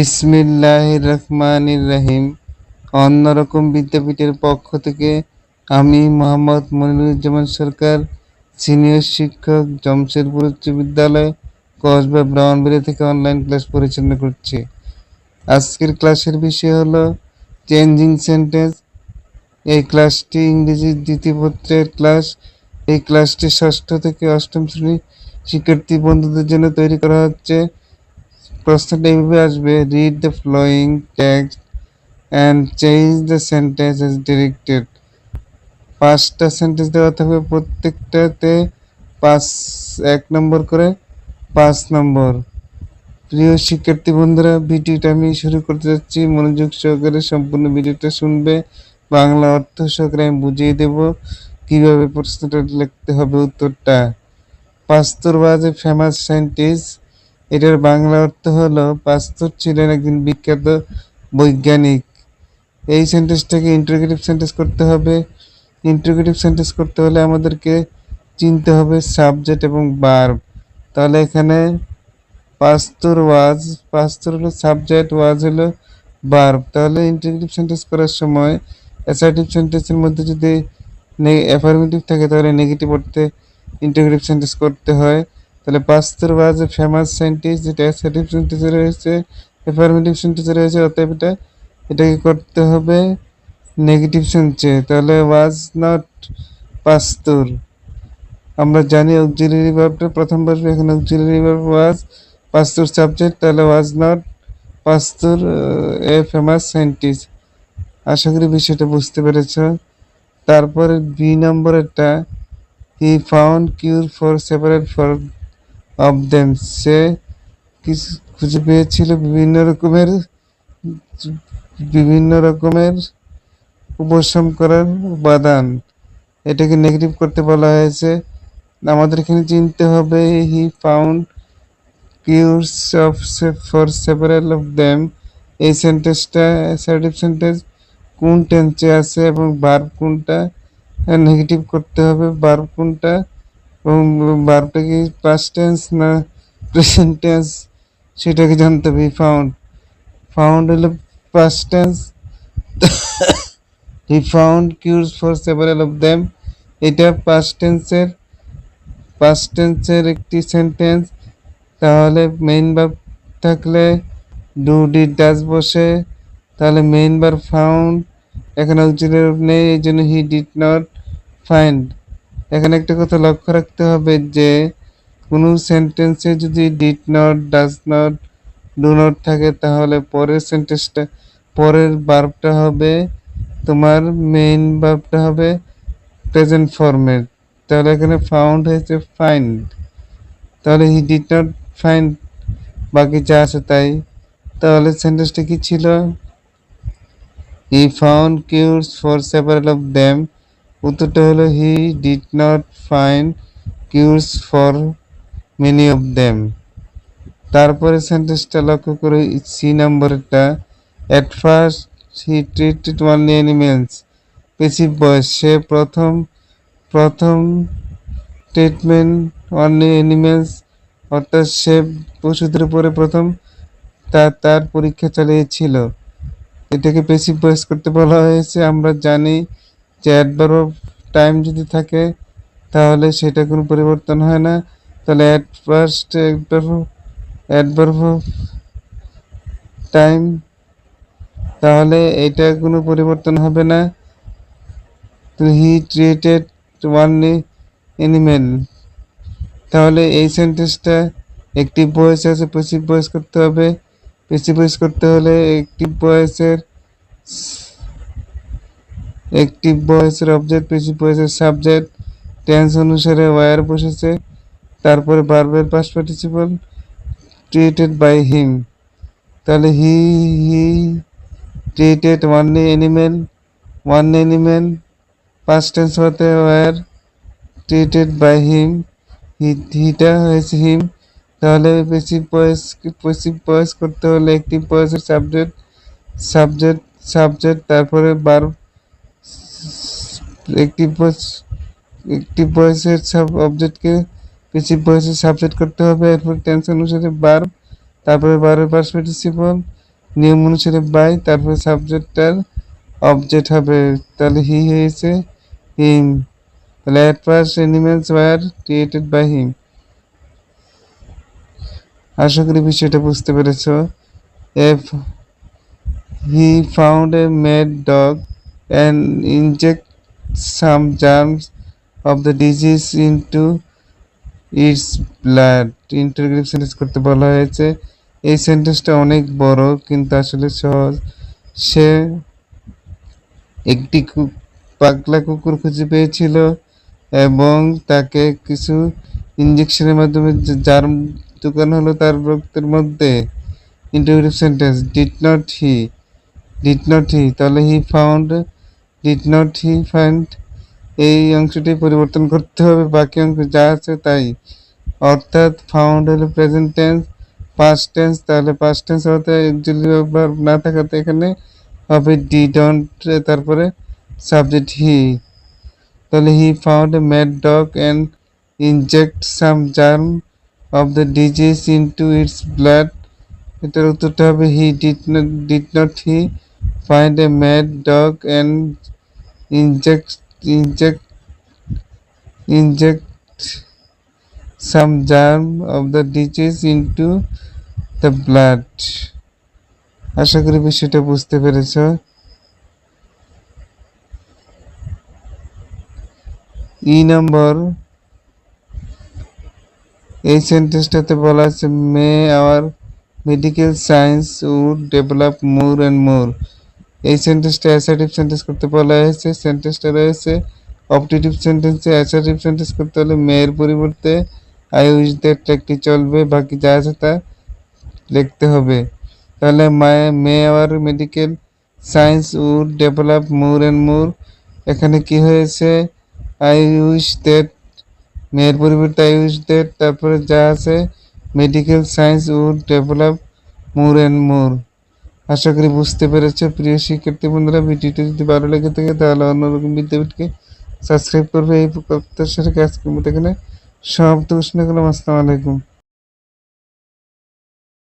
বিসমিল্লাহ রহমানির রহিম। অন্যরকম বিদ্যাপীঠের পক্ষ থেকে আমি মোহাম্মদ মনিরুজ্জামান সরকার, সিনিয়র শিক্ষক, জমশেদপুর উচ্চ বিদ্যালয়, কসবা ব্রাউনবেরি থেকে অনলাইন ক্লাস পরিচালনা করছি। আজকের ক্লাসের বিষয় হলো চেঞ্জিং সেন্টেন্স এই ক্লাসটি ইংরেজি দ্বিতীয় পত্রের ক্লাস এই ক্লাসটি ষষ্ঠ থেকে অষ্টম শ্রেণি শিক্ষার্থী বন্ধুদের জন্য তৈরি করা হচ্ছে। প্রশ্নটা এইভাবে আসবে read the following text and change the sentence as directed পাঁচটা সেন্টেন্স দেওয়া থাকবে, প্রত্যেকটাতে পাঁচ, এক নম্বর করে পাঁচ নম্বর। প্রিয় শিক্ষার্থী বন্ধুরা, ভিডিওটা আমি শুরু করতে যাচ্ছি। মনোযোগ সহকারে সম্পূর্ণ ভিডিওটা শুনবে। বাংলা অর্থ সহকারে আমি বুঝিয়ে দেব কীভাবে প্রশ্নটা লিখতে হবে উত্তরটা। পাস্তুরবাজ ফেমাস সায়েন্টিস্ট এটার বাংলা অর্থ হলো পাস্তুর ছিলেন একজন বিখ্যাত বৈজ্ঞানিক। এই সেন্টেন্সটাকে ইন্টারোগেটিভ সেন্টেন্স করতে হবে। ইন্টারোগেটিভ সেন্টেন্স করতে হলে আমাদেরকে চিনতে হবে সাবজেক্ট এবং বার্ব তাহলে এখানে পাস্তুর ওয়াজ পাস্তুর হলো সাবজেক্ট ওয়াজ হলো বার্ব তাহলে ইন্টারোগেটিভ সেন্টেন্স করার সময় অ্যাসার্টিভ সেন্টেন্সের মধ্যে যদি অ্যাফার্মেটিভ থাকে তাহলে নেগেটিভ অর্থে ইন্টারোগেটিভ সেন্টেন্স করতে হয়। তাহলে Pasteur was a famous scientist যেটা অ্যাসার্টিভ সেন্টেন্সে রয়েছে অ্যাফার্মেটিভ সেন্টেন্সে রয়েছে অতএব এটা, এটাকে করতে হবে নেগেটিভ সেন্সে তাহলে ওয়াজ নট পাস্তুর আমরা জানি অক্সিলারি ভার্বটা প্রথম বসবে, এখানে auxiliary verb was Pasteur subject তাহলে was not Pasteur a famous scientist আশা করি বিষয়টা বুঝতে পেরেছ। তারপরে B নম্বরেরটা he found cure for separate for of them সে কিছু খুঁজে পেয়েছিল বিভিন্ন রকমের বিভিন্ন রকমের উপশম করার উপাদান। এটাকে নেগেটিভ করতে বলা হয়েছে। আমাদের এখানে চিনতে হবে he found cures of for several of them এই সেন্টেন্সটা অ্যাসার্টিভ সেন্টেন্স কোন টেন্সে আছে এবং ভার্ব কোনটা? নেগেটিভ করতে হবে ভার্ব কোনটা? এবং ভার্বটা কি পাস্ট টেন্স না প্রেজেন্ট টেন্স সেটাকে জানতে হবে ফাউন্ড ফাউন্ড হলো past tense he found cures for several of them এটা পাস্ট টেন্সের পাস্ট টেন্সের একটি সেন্টেন্স তাহলে মেইন ভার্ব থাকলে ডু ডিড ডাজ বসে। তাহলে মেইন ভার্ব ফাউন্ড এখানে অক্সিলারি নেই এই জন্য হি ডিড নট ফাইন্ড এখানে একটা কথা লক্ষ্য রাখতে হবে যে, কোনো সেন্টেন্সে যদি did not does not do not থাকে, তাহলে পরের সেন্টেন্সটা পরের বার্বটা হবে তোমার মেইন বার্বটা হবে প্রেজেন্ট ফর্মের তাহলে এখানে ফাউন্ড হয়েছে ফাইন্ড তাহলে হি ডিড নট ফাইন্ড বাকি যা আছে তাই। তাহলে সেন্টেন্সটা কি ছিল? He found cures for several of them উত্তরটা হলো he did not find cures for many of them তারপরে সেন্টেন্সটা লক্ষ্য করে সি নম্বরটা at first he treated only animals passive voice সে প্রথম প্রথম ট্রিটমেন্ট অনলি অ্যানিমেলস অর্থাৎ সে পশুদের উপরে প্রথম তার তার পরীক্ষা চালিয়েছিল। এটাকে পেসিভ বয়স করতে বলা হয়েছে। আমরা জানি অ্যাডভার্ব অফ টাইম যদি থাকে, তাহলে সেটা কোনো পরিবর্তন হয় না। তাহলে at first adverb of time তাহলে এটা কোনো পরিবর্তন হবে না। হি ক্রিয়েটেড ওয়ানলি অ্যানিমেল তাহলে এই সেন্টেন্সটা একটি ভয়েস আছে পেসিভ ভয়েস করতে হবে। পেসিভ ভয়েস করতে হলে একটি ভয়েসের একটি ভয়েসের অবজেক্ট পেসিভ ভয়েসের সাবজেক্ট টেন্স অনুসারে ওয়ার বসেছে, তারপরে বারবার past participle created by him তাহলে he he created only animal one animal past tense হতে ওয়ার ক্রিয়েটেড বাই হিম হিটা হয়েছে হিম তাহলে পেসিভ ভয়েস পেসিভ ভয়েস করতে হলে একটি ভয়েসের সাবজেক্ট সাবজেক্ট সাবজেক্ট তারপরে বার একটি একটি ভয়েসের সাব অবজেক্টকে পেসিভ ভয়েসের সাবজেক্ট করতে হবে। এরপর টেন্স অনুসারে বার তারপরে বারের পার্স পার্টিসিপল নিয়ম অনুসারে বাই তারপরে সাবজেক্টটার অবজেক্ট হবে। তাহলে হি হয়েছে হিম তাহলে at first animals were created by him আশা করি বিষয়টা বুঝতে পেরেছ। F he found a mad dog and inject some germs of the disease into its blood interrogative sentence করতে বলা হয়েছে। এই সেন্টেন্সটা অনেক বড়, কিন্তু আসলে সহজ। সে একটি পাগলা কুকুর খুঁজে পেয়েছিল এবং তাকে কিছু ইঞ্জেকশনের মাধ্যমে জার্ম ঢুকানো হলো তার রক্তের মধ্যে। Interrogative sentence did not he did not he তাহলে he found did not he find এই অংশটি পরিবর্তন করতে হবে? বাকি অংশ যা আছে তাই। অর্থাৎ ফাউন্ড হলো প্রেজেন্ট টেন্স পাস্ট টেন্স তাহলে পাস্ট টেন্স হতে অ্যাকচুয়ালি ভার্ব না থাকাতে এখানে হবে ডি ডন্ট তারপরে সাবজেক্ট হি তাহলে he found a mad dog and inject some germ of the disease into its blood এটার উত্তরটা হবে he did not did not he find a mad dog and inject inject inject some germ of the disease into the blood. আশা করি বিষয়টা বুঝতে পেরেছ। ই নম্বর এই সেন্টেন্সটাতে বলা আছে may our medical science would develop more and more এই সেন্টেন্সটা অ্যাসার্টিভ সেন্টেন্স করতে বলা হয়েছে সেন্টেন্সটা রয়েছে অপটেটিভ সেন্টেন্সে অ্যাসার্টিভ সেন্টেন্স করতে হলে মেয়ের পরিবর্তে আই উইশ দ্যাট একটি চলবে, বাকি যা আছে তা লিখতে হবে। তাহলে may may our medical science would develop more and more এখানে কি হয়েছে? আই উইশ দ্যাট মেয়ের পরিবর্তে আই উইশ দ্যাট তারপরে যা আছে medical science would develop more and more আশা করি বুঝতে পেরেছ। প্রিয় শিক্ষার্থী বন্ধুরা, ভিডিওটি যদি ভালো লেগে থাকে, তাহলে অন্যরকম বিদ্যাপীঠকে সাবস্ক্রাইব করবে। এই প্রত্যাশার কাজ মতো এখানে সব তো উষ্ণ করলাম। আসসালামু আলাইকুম।